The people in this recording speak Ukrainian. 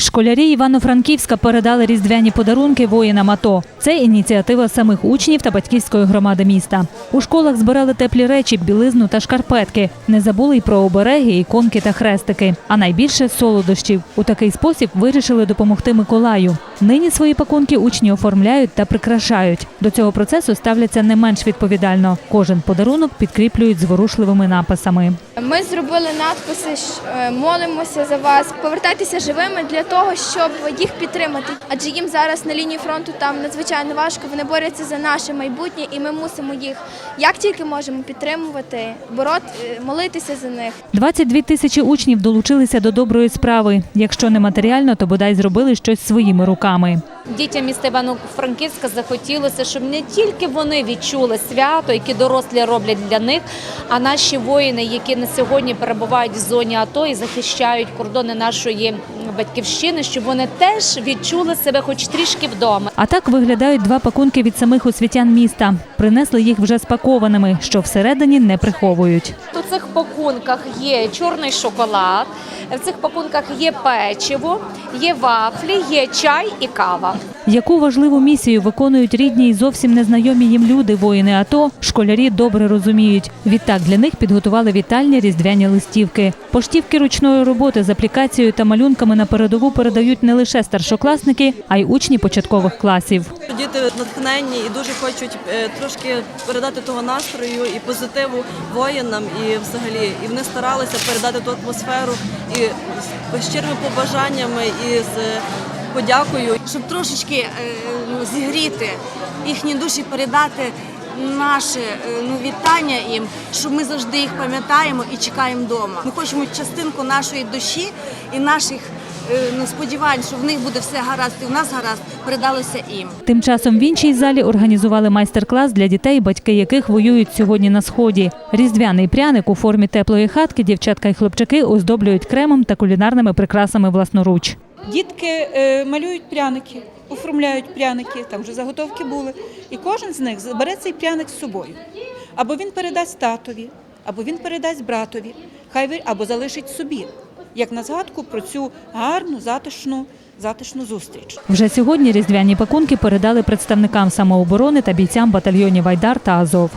Школярі Івано-Франківська передали різдвяні подарунки воїнам АТО. Це ініціатива самих учнів та батьківської громади міста. У школах збирали теплі речі, білизну та шкарпетки. Не забули й про обереги, іконки та хрестики. А найбільше солодощів. У такий спосіб вирішили допомогти Миколаю. Нині свої пакунки учні оформляють та прикрашають. До цього процесу ставляться не менш відповідально. Кожен подарунок підкріплюють зворушливими написами. Ми зробили надписи е, молимося за вас. Повертайтеся живими для того, щоб їх підтримати. Адже їм зараз на лінії фронту там надзвичайно важко. Вони борються за наше майбутнє, і ми мусимо їх як тільки можемо підтримувати, борот, е, молитися за них. 22 тисячі учнів долучилися до доброї справи. Якщо не матеріально, то бодай зробили щось своїми руками. Дітям міста Івано-Франківська захотілося, щоб не тільки вони відчули свято, яке дорослі роблять для них, а наші воїни, які на сьогодні перебувають в зоні АТО і захищають кордони нашої батьківщини, щоб вони теж відчули себе хоч трішки вдома. А так виглядають два пакунки від самих освітян міста. Принесли їх вже спакованими, що всередині не приховують. У цих пакунках є чорний шоколад, в цих пакунках є печиво, є вафлі, є чай і кава. Яку важливу місію виконують рідні і зовсім незнайомі їм люди, воїни АТО, школярі добре розуміють. Відтак для них підготували вітальні різдвяні листівки. Поштівки ручної роботи з аплікацією та малюнками на передову передають не лише старшокласники, а й учні початкових класів. Діти натхненні і дуже хочуть е, трошки передати того настрою і позитиву воїнам, і взагалі, і вони старалися передати ту атмосферу і з щирими побажаннями і з подякою. щоб трошечки е, ну, зігріти їхні душі, передати наше е, ну, вітання їм, що ми завжди їх пам'ятаємо і чекаємо вдома. Ми хочемо частинку нашої душі і наших сподівань, що в них буде все гаразд, і в нас гаразд, передалося їм. Тим часом в іншій залі організували майстер-клас для дітей, батьки яких воюють сьогодні на сході. Різдвяний пряник у формі теплої хатки дівчатка і хлопчаки оздоблюють кремом та кулінарними прикрасами власноруч. Дітки е, малюють пряники, оформляють пряники, там вже заготовки були. І кожен з них бере цей пряник з собою. Або він передасть татові, або він передасть братові, хай ви- або залишить собі, як на згадку про цю гарну, затишну, затишну зустріч. Вже сьогодні різдвяні пакунки передали представникам самооборони та бійцям батальйонів Айдар та Азов.